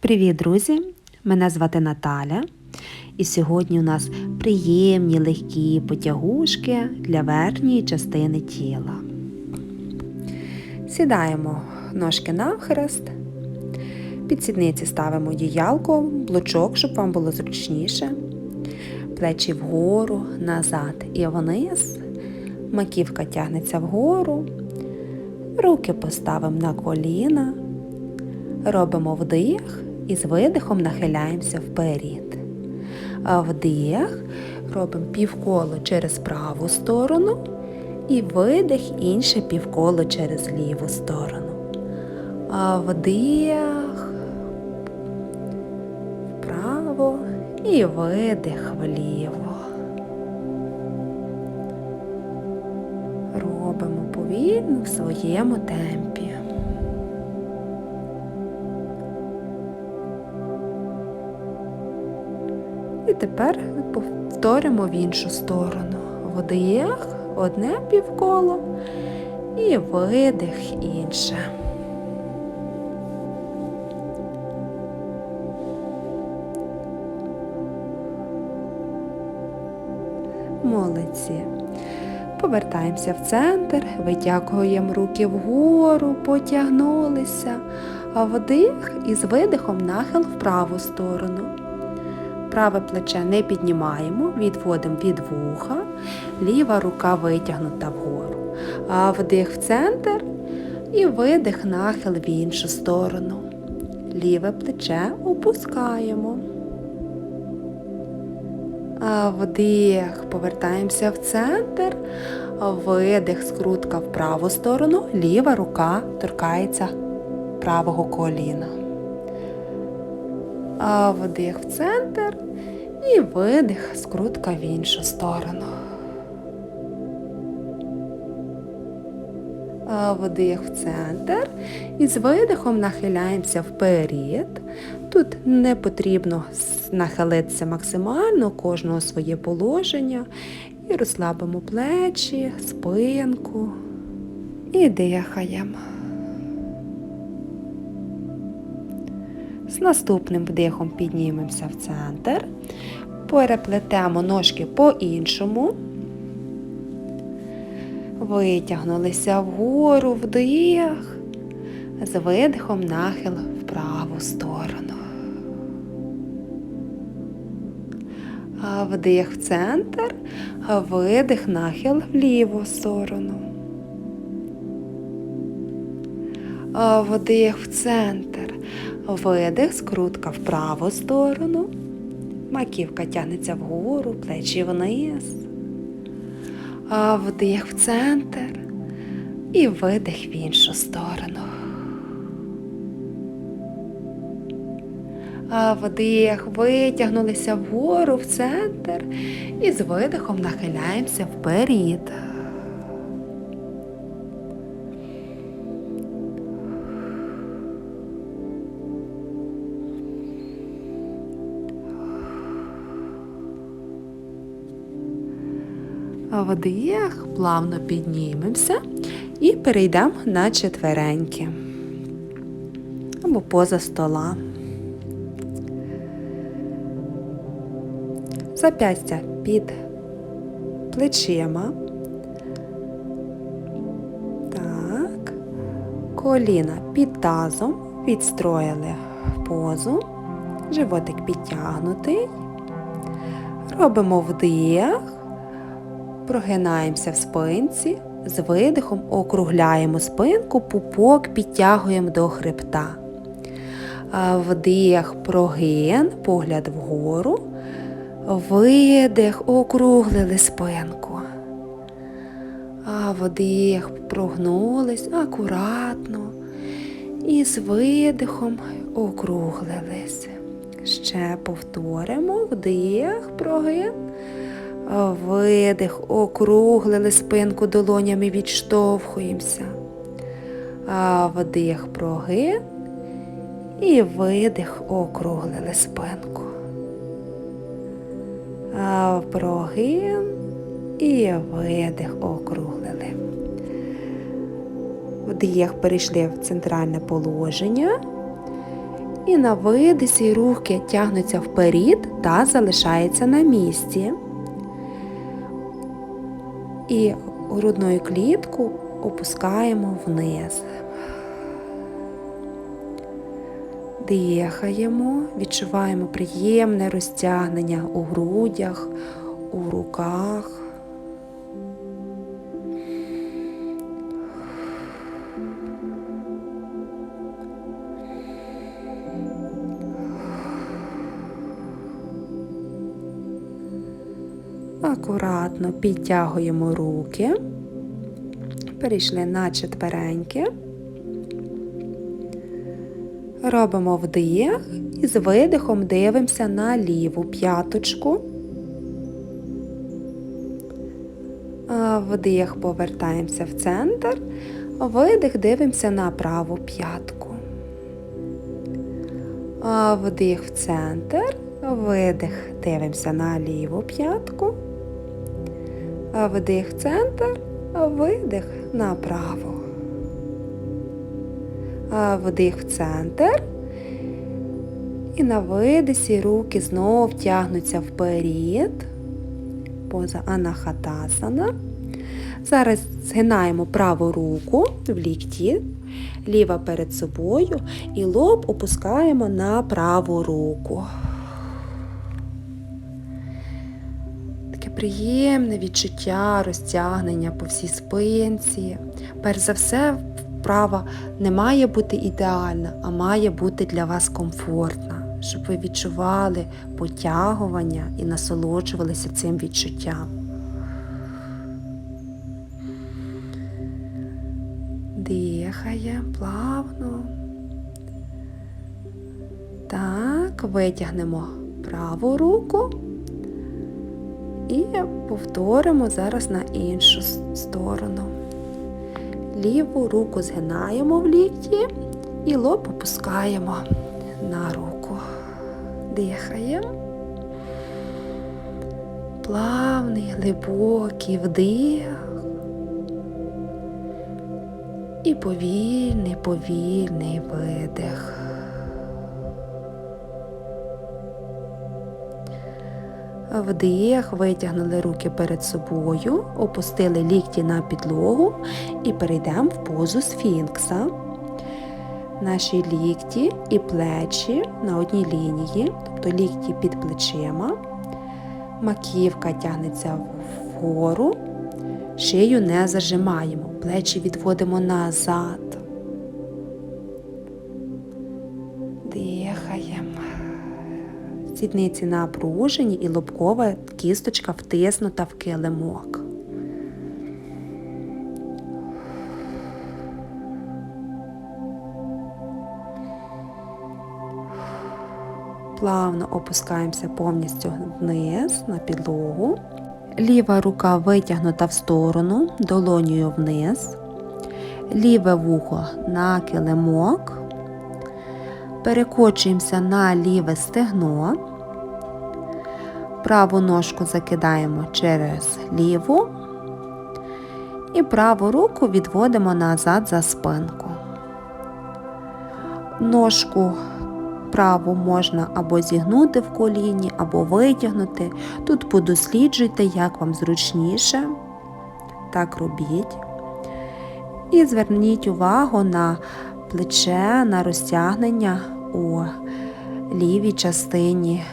Привіт, друзі! Мене звати Наталя. І сьогодні у нас приємні легкі потягушки для верхньої частини тіла. Сідаємо ножки навхрест. Під сідниці ставимо діялко, блочок, щоб вам було зручніше. Плечі вгору, назад і вниз. Маківка тягнеться вгору. Руки поставимо на коліна. Робимо вдих і з видихом нахиляємося вперед. Вдих робимо півколо через праву сторону і видих інше півколо через ліву сторону. А вдих вправо і видих вліво. Робимо повільно в своєму темпі. Тепер повторимо в іншу сторону. Вдих, одне півколо і видих інше. Молодці. Повертаємося в центр, витягуємо руки вгору, потягнулися, а вдих і з видихом нахил в праву сторону. Праве плече не піднімаємо, відводимо від вуха, ліва рука витягнута вгору. А вдих в центр і видих нахил в іншу сторону. Ліве плече опускаємо. А Вдих, повертаємося в центр, видих, скрутка в праву сторону, ліва рука торкається правого коліна. А Вдих в центр і видих, скрутка в іншу сторону. А Вдих в центр і з видихом нахиляємося вперед. Тут не потрібно нахилитися максимально, кожного своє положення. І розслабимо плечі, спинку і дихаємо. З наступним вдихом піднімемося в центр, переплетемо ножки по-іншому, витягнулися вгору вдих, з видихом нахил в праву сторону. Вдих в центр, видих нахил в ліву сторону. Вдих в центр, видих, скрутка в праву сторону. Маківка тягнеться вгору, плечі вниз. Вдих в центр і видих в іншу сторону. Вдих, витягнулися вгору в центр і з видихом нахиляємося вперед. Вдих, плавно піднімемося і перейдемо на четвереньки або поза стола. Запястя під плечима. Так. Коліна під тазом. Відстроїли позу. Животик підтягнутий. Робимо вдих. Прогинаємося в спинці. З видихом округляємо спинку, пупок підтягуємо до хребта. Вдих, прогин, погляд вгору. Видих, округлили спинку. А вдих, прогнулись акуратно. І з видихом округлились. Ще повторимо вдих, прогин. Видих, округлили спинку долонями, відштовхуємося. Вдих, прогин. І видих, округлили спинку прогин і видих округлили. Вдих перейшли в центральне положення І на видисі руки тягнуться вперед та залишаються на місці. І грудною клітку опускаємо вниз. Дихаємо, відчуваємо приємне розтягнення у грудях, у руках. Акуратно підтягуємо руки, перейшли на четвереньки. Робимо вдих і з видихом дивимося на ліву п'яточку. Вдих повертаємося в центр, видих дивимося на праву п'ятку. Вдих в центр, видих дивимося на ліву п'ятку. Вдих центр, видих на праву. Вдих в центр. І на видисі руки знов тягнуться вперед, поза анахатасана. Зараз згинаємо праву руку в лікті, ліва перед собою і лоб опускаємо на праву руку. Приємне відчуття розтягнення по всій спинці. Перш за все, вправа не має бути ідеальна, а має бути для вас комфортна, щоб ви відчували потягування і насолоджувалися цим відчуттям. Дихає плавно. Так, витягнемо праву руку і повторимо зараз на іншу сторону. Ліву руку згинаємо в лікті і лоб опускаємо на руку. Дихаємо. Плавний, глибокий вдих. І повільний, повільний видих. Вдих, витягнули руки перед собою, опустили лікті на підлогу і перейдемо в позу сфінкса. Наші лікті і плечі на одній лінії, тобто лікті під плечима. Маківка тягнеться вгору, шию не зажимаємо, плечі відводимо назад. Сідниці напружені і лобкова кісточка втиснута в килимок. Плавно опускаємося повністю вниз на підлогу. Ліва рука витягнута в сторону, долонею вниз, ліве вухо на килимок. Перекочуємося на ліве стегно, праву ножку закидаємо через ліву і праву руку відводимо назад за спинку. Ножку праву можна або зігнути в коліні, або витягнути. Тут подосліджуйте, як вам зручніше. Так робіть. І зверніть увагу на плече, на розтягнення у лівій частині.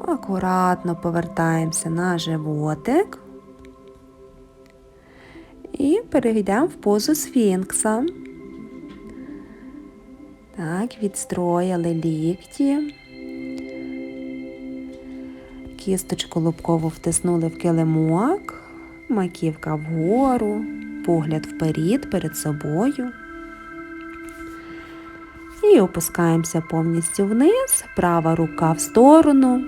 Акуратно повертаємося на животик і перейдемо в позу сфінкса. Так, відстроїли лікті. Кісточку лобково втиснули в килимок, маківка вгору, погляд вперед перед собою. І опускаємося повністю вниз, права рука в сторону,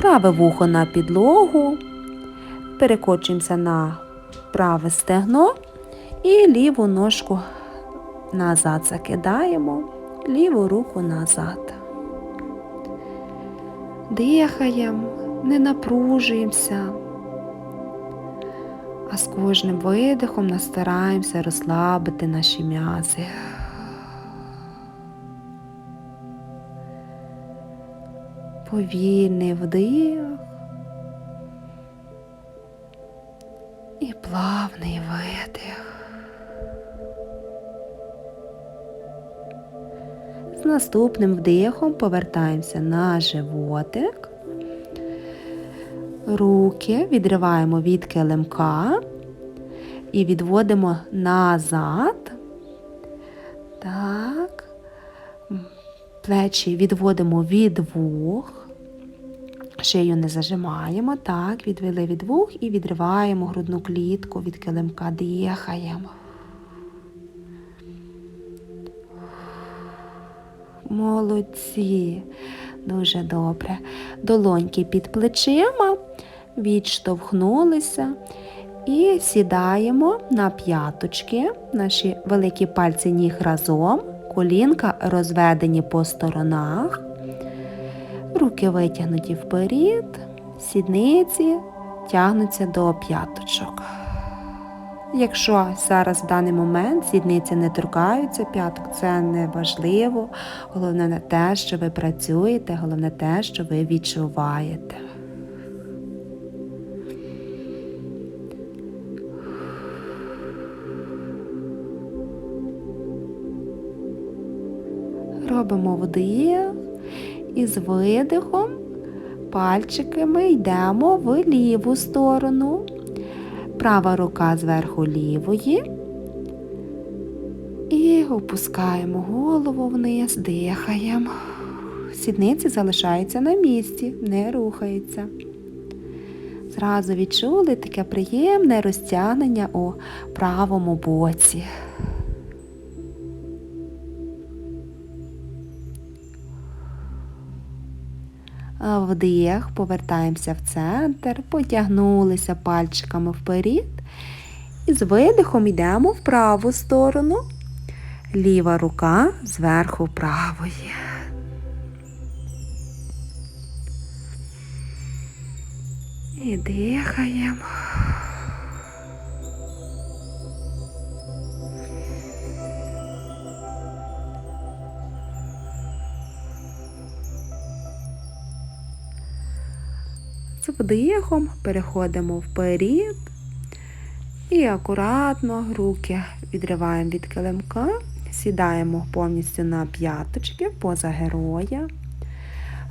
праве вухо на підлогу, перекочуємося на праве стегно і ліву ножку назад закидаємо, ліву руку назад. Дихаємо, не напружуємося, а з кожним видихом настараємося розслабити наші м'язи. Повільний вдих і плавний видих. Наступним вдихом повертаємося на животик. Руки відриваємо від килимка і відводимо назад. Так. Плечі відводимо від вух. Шию не зажимаємо. Так, відвели від вух і відриваємо грудну клітку від килимка, дихаємо. Молодці. Дуже добре. Долоньки під плечима, відштовхнулися і сідаємо на п'яточки, наші великі пальці ніг разом, колінка розведені по сторонах, руки витягнуті вперед, сідниці тягнуться до п'яточок. Якщо зараз в даний момент сідниці не торкаються п'яток, це не важливо. Головне не те, що ви працюєте, головне те, що ви відчуваєте. Робимо вдих і з видихом пальчиками йдемо в ліву сторону. Права рука зверху лівої. І опускаємо голову вниз, дихаємо. Сідниці залишаються на місці, не рухаються. Зразу відчули таке приємне розтягнення у правому боці. Вдих, повертаємося в центр, потягнулися пальчиками вперед. І з видихом йдемо в праву сторону. Ліва рука зверху правої. І дихаємо. Вдихом переходимо вперед і акуратно руки відриваємо від килимка, сідаємо повністю на п'яточки поза героя.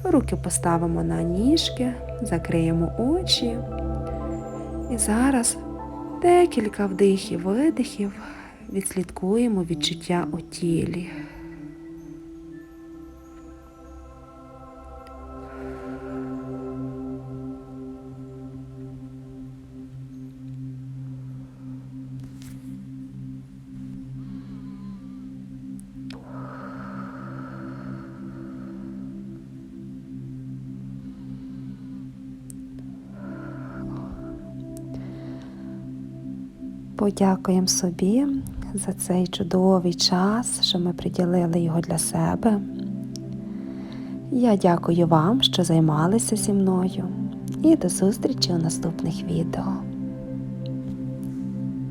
Руки поставимо на ніжки, закриємо очі. І зараз декілька вдихів, видихів відслідкуємо відчуття у тілі. Подякуємо собі за цей чудовий час, що ми приділили його для себе. Я дякую вам, що займалися зі мною, і до зустрічі у наступних відео.